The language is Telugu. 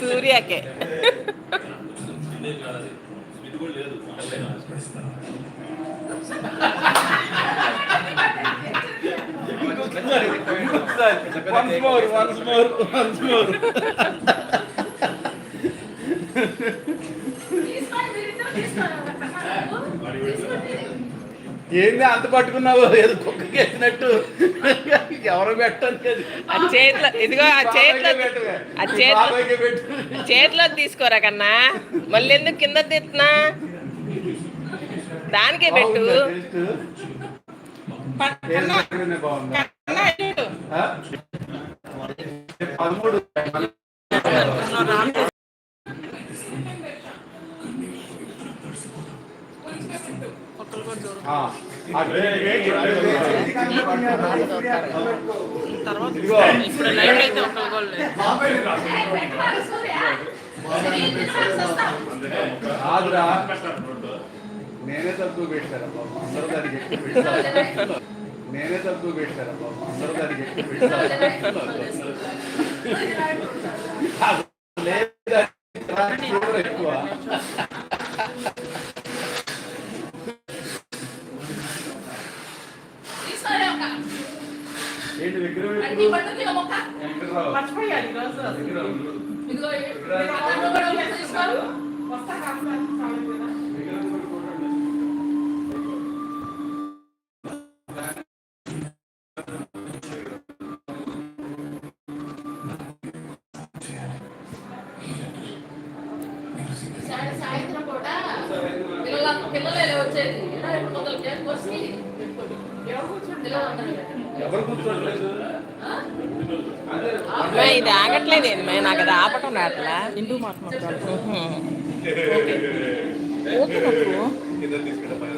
సూర్యకే. Once more once more once more తీసుకోండి మీరిద్దరూ తీసుకోండి తీసుకోండి. ఏంది అంత పట్టుకున్నావు? ఏదో కుక్కకి వేసినట్టు ఎవరు పెట్టండి ఆ చేతిలో ఇదిగో ఆ చేతిలో ఆ చేతిలో చేతిలో తీసుకోరా కన్నా? మళ్ళీ ఎందుకు కింద తిస్తున్నా దానికే పెట్టు? పదమూడు. ఆ, కాదురా నేనే తక్కువ పెట్టారా అందరూ దానికి ఎక్కువ పెట్టారు నేనే తక్కువ పెట్టారా అందరూ దానికి ఎక్కువ పెట్టారు లేదా ఎక్కువ ఏంటి విగ్రహం. మర్చిపోయాను ఈరోజు కూడా. వస్తా కాదు కూడా సాయంత్రం పూట పిల్లల పిల్లలే వచ్చేది? ఇలా ఇప్పుడు మొదలు కేక్ కోసి ఎవరు కూర్చోండి ఇలా ఉంటారు ఇది ఆగట్లేదు? నాకు అది ఆపటం రాట్లా హిందూ మాట మాట్లాడు ఓకే. నాకు